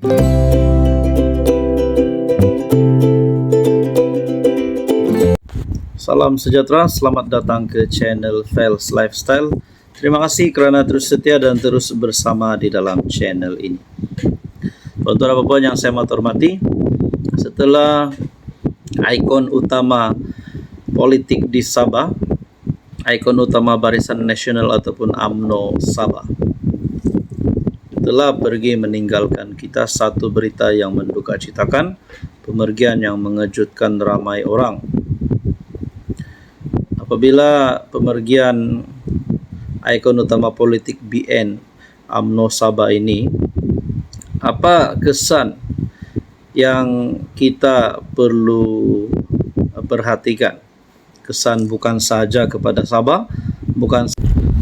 Salam sejahtera, selamat datang ke channel Fels Lifestyle. Terima kasih kerana terus setia dan terus bersama di dalam channel ini. Tuan-tuan dan puan yang saya hormati, setelah ikon utama politik di Sabah, ikon utama Barisan Nasional ataupun AMNO Sabah, telah pergi meninggalkan kita satu berita yang menduka citakan, pemergian yang mengejutkan ramai orang. Apabila pemergian ikon utama politik BN AMNO Sabah ini apa kesan yang kita perlu perhatikan? Kesan bukan saja kepada Sabah bukan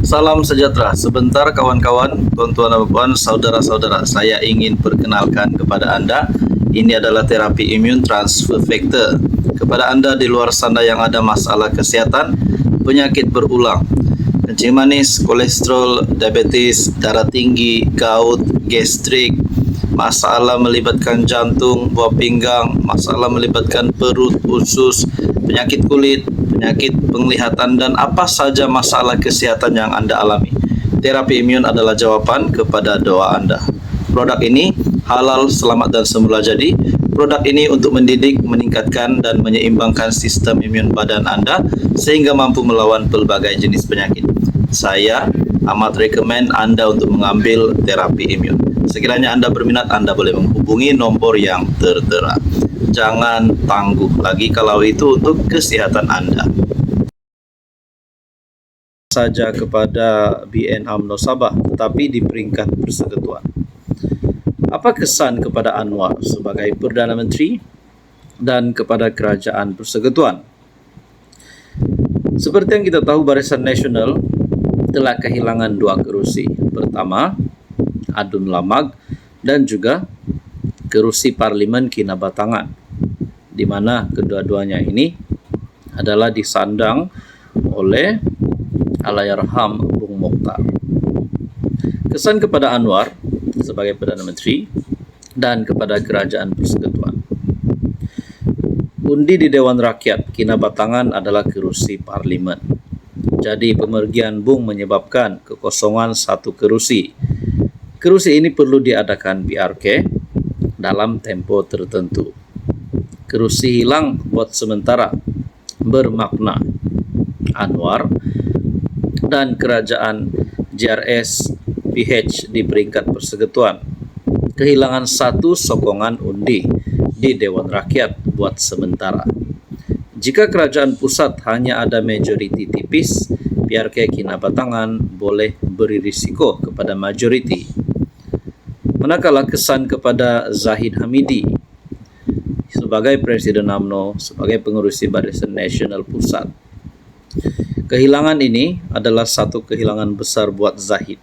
Salam sejahtera. Sebentar kawan-kawan, tuan-tuan dan puan, saudara-saudara, saya ingin perkenalkan kepada anda ini adalah terapi imun transfer factor kepada anda di luar sana yang ada masalah kesihatan, penyakit berulang, kencing manis, kolesterol, diabetes, darah tinggi, gout, gastrik, masalah melibatkan jantung, buah pinggang, masalah melibatkan perut, usus, penyakit kulit, penyakit penglihatan dan apa saja masalah kesihatan yang anda alami. Terapi imun adalah jawaban kepada doa anda. Produk ini halal, selamat dan semula jadi Produk ini untuk mendidik, meningkatkan dan menyeimbangkan sistem imun badan anda sehingga mampu melawan pelbagai jenis penyakit. Saya amat rekomen anda untuk mengambil terapi imun. Sekiranya anda berminat, anda boleh menghubungi nombor yang tertera. Jangan tangguh lagi kalau itu untuk kesehatan anda saja kepada BN AMNO Sabah tetapi di peringkat persekutuan apa kesan kepada Anwar sebagai Perdana Menteri dan kepada Kerajaan Persekutuan? Seperti yang kita tahu, Barisan Nasional telah kehilangan dua kerusi. Pertama, Adun Lamag dan juga kerusi Parlimen Kinabatangan, di mana kedua-duanya ini adalah disandang oleh Alayarham Bung Mokhtar. Kesan kepada Anwar sebagai Perdana Menteri dan kepada Kerajaan Persekutuan. Undi di Dewan Rakyat Kinabatangan adalah kerusi parlimen. Jadi pemergian Bung menyebabkan kekosongan satu kerusi. Kerusi ini perlu diadakan PRK dalam tempo tertentu. Kerusi hilang buat sementara bermakna Anwar dan kerajaan JRS PH di peringkat persekutuan. Kehilangan satu sokongan undi di Dewan Rakyat buat sementara. Jika kerajaan pusat hanya ada majoriti tipis, PRK Kinabatangan boleh beri risiko kepada majoriti. Manakala kesan kepada Zahid Hamidi sebagai Presiden AMNO, sebagai pengurusi Barisan Nasional Pusat. Kehilangan ini adalah satu kehilangan besar buat Zahid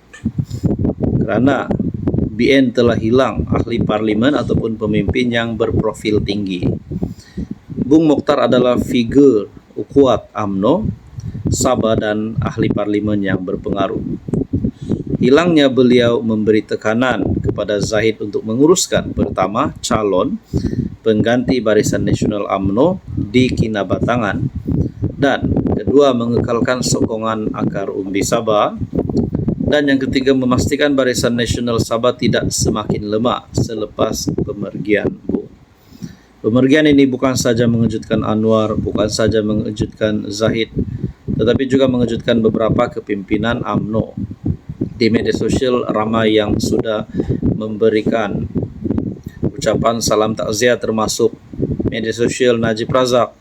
kerana BN telah hilang ahli parlimen ataupun pemimpin yang berprofil tinggi. Bung Mokhtar adalah figur kuat AMNO, Sabah dan ahli parlimen yang berpengaruh. Hilangnya beliau memberi tekanan kepada Zahid untuk menguruskan pertama calon pengganti Barisan Nasional AMNO di Kinabatangan dan kedua mengekalkan sokongan akar umbi Sabah dan yang ketiga memastikan Barisan Nasional Sabah tidak semakin lemah selepas pemergian Bu. Pemergian ini bukan saja mengejutkan Anwar, bukan saja mengejutkan Zahid, tetapi juga mengejutkan beberapa kepimpinan AMNO. Di media sosial ramai yang sudah memberikan ucapan salam takziah termasuk media sosial Najib Razak,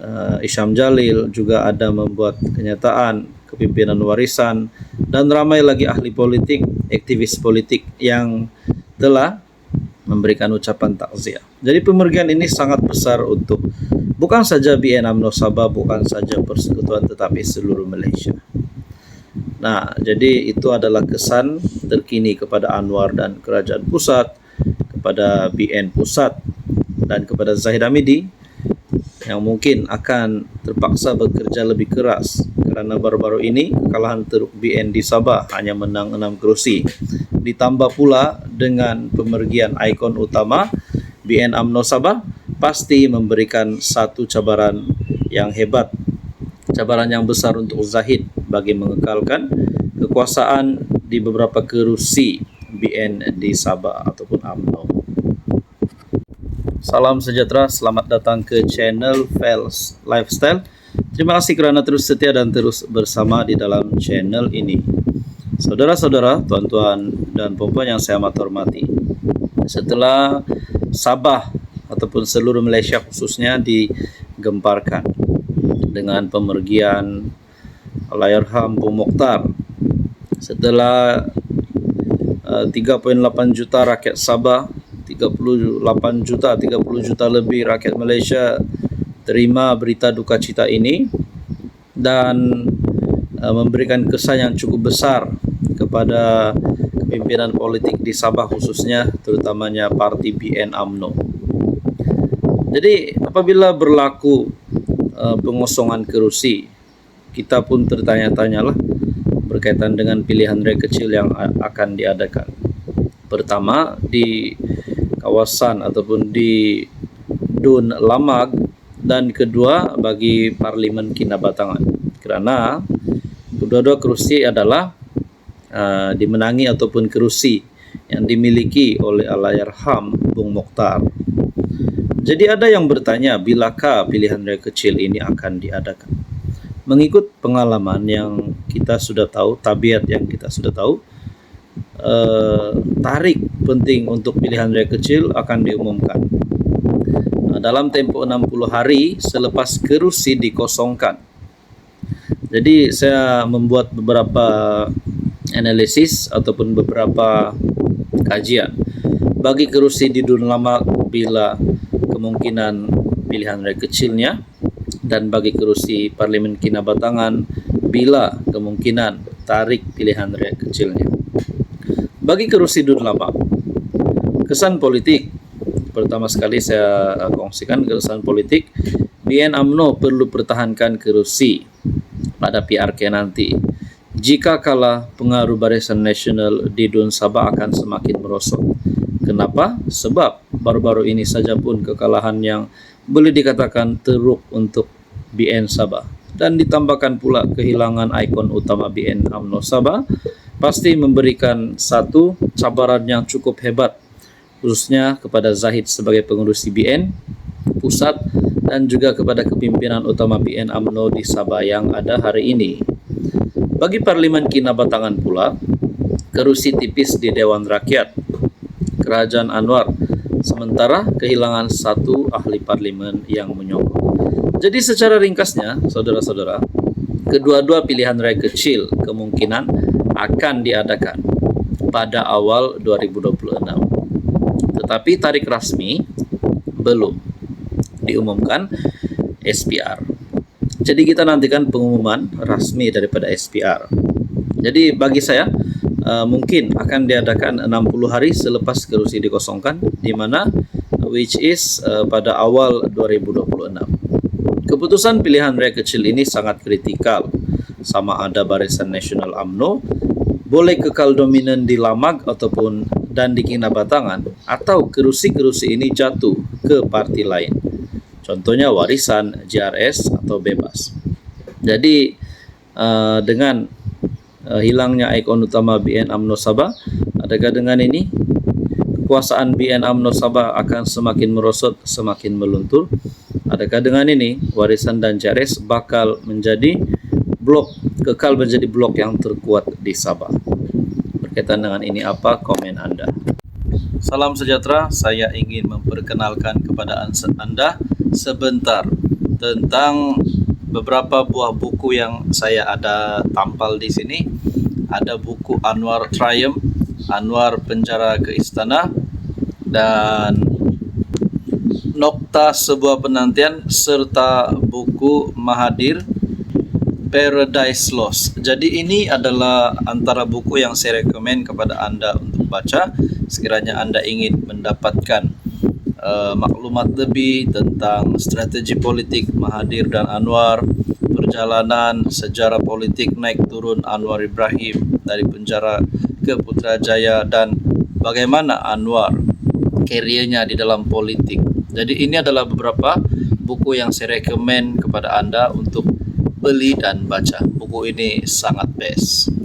uh, Isyam Jalil juga ada membuat kenyataan kepimpinan warisan dan ramai lagi ahli politik, aktivis politik yang telah memberikan ucapan takziah. Jadi pemergian ini sangat besar untuk bukan saja BN UMNO Sabah, bukan saja persekutuan tetapi seluruh Malaysia. Nah, jadi itu adalah kesan terkini kepada Anwar dan kerajaan pusat, kepada BN pusat dan kepada Zahid Hamidi yang mungkin akan terpaksa bekerja lebih keras kerana baru-baru ini kekalahan teruk BN di Sabah hanya menang 6 kerusi. Ditambah pula dengan pemergian ikon utama BN AMNO Sabah pasti memberikan satu cabaran yang hebat, cabaran yang besar untuk Zahid bagi mengekalkan kekuasaan di beberapa kerusi BN di Sabah ataupun AMNO. Salam sejahtera, selamat datang ke channel Fels Lifestyle. Terima kasih kerana terus setia dan terus bersama di dalam channel ini. Saudara-saudara, tuan-tuan dan puan yang saya amat hormati. Setelah Sabah ataupun seluruh Malaysia khususnya digemparkan dengan pemergian Allahyarham Bung Mokhtar setelah uh, 3.8 juta rakyat Sabah 38 juta 30 juta lebih rakyat Malaysia terima berita duka cita ini dan uh, memberikan kesan yang cukup besar kepada pimpinan politik di Sabah khususnya terutamanya parti BN AMNO. Jadi apabila berlaku uh, pengosongan kerusi kita pun tertanya-tanyalah berkaitan dengan pilihan raya kecil yang akan diadakan. Pertama di kawasan ataupun di Dun Lamag dan kedua bagi Parlimen Kinabatangan kerana kedua-dua kerusi adalah uh, dimenangi ataupun kerusi yang dimiliki oleh Allahyarham Bung Mokhtar. Jadi ada yang bertanya bilakah pilihan raya kecil ini akan diadakan. Mengikut pengalaman yang kita sudah tahu, tabiat yang kita sudah tahu, uh, tarik penting untuk pilihan raya kecil akan diumumkan. Uh, dalam tempoh 60 hari selepas kerusi dikosongkan. Jadi saya membuat beberapa analisis ataupun beberapa kajian bagi kerusi di dunia lama bila kemungkinan pilihan raya kecilnya dan bagi kerusi parlimen kinabatangan bila kemungkinan tarik pilihan raya kecilnya. Bagi kerusi Lama, kesan politik pertama sekali saya kongsikan kesan politik BN AMNO perlu pertahankan kerusi pada PRK nanti. Jika kalah pengaruh Barisan Nasional di Dun Sabah akan semakin merosot. Kenapa? Sebab baru-baru ini saja pun kekalahan yang boleh dikatakan teruk untuk BN Sabah dan ditambahkan pula kehilangan ikon utama BN AMNO Sabah pasti memberikan satu cabaran yang cukup hebat khususnya kepada Zahid sebagai pengurus CBN pusat dan juga kepada kepimpinan utama BN AMNO di Sabah yang ada hari ini. Bagi Parlimen Kinabatangan pula, kerusi tipis di Dewan Rakyat Kerajaan Anwar sementara kehilangan satu ahli parlimen yang menyokong. Jadi secara ringkasnya, saudara-saudara, kedua-dua pilihan raya kecil kemungkinan akan diadakan pada awal 2026. Tetapi tarik rasmi belum diumumkan SPR. Jadi kita nantikan pengumuman rasmi daripada SPR. Jadi bagi saya uh, mungkin akan diadakan 60 hari selepas kerusi dikosongkan di mana which is uh, pada awal 2026. Keputusan pilihan raya kecil ini sangat kritikal sama ada Barisan Nasional AMNO boleh kekal dominan di Lamag ataupun dan di Kinabatangan atau kerusi-kerusi ini jatuh ke parti lain. Contohnya warisan, JRS atau bebas. Jadi uh, dengan uh, hilangnya ikon utama BN AMNO Sabah, adakah dengan ini kekuasaan BN AMNO Sabah akan semakin merosot, semakin meluntur? Adakah dengan ini warisan dan JRS bakal menjadi blok kekal menjadi blok yang terkuat di Sabah. Berkaitan dengan ini apa komen Anda? Salam sejahtera, saya ingin memperkenalkan kepada Anda sebentar tentang beberapa buah buku yang saya ada tampal di sini. Ada buku Anwar Triumph, Anwar Penjara ke Istana dan Nokta Sebuah Penantian serta buku Mahadir Paradise Lost. Jadi ini adalah antara buku yang saya rekomen kepada anda untuk baca sekiranya anda ingin mendapatkan uh, maklumat lebih tentang strategi politik Mahathir dan Anwar, perjalanan sejarah politik naik turun Anwar Ibrahim dari penjara ke Putrajaya dan bagaimana Anwar karirnya di dalam politik. Jadi ini adalah beberapa buku yang saya rekomen kepada Anda untuk beli dan baca. Buku ini sangat best.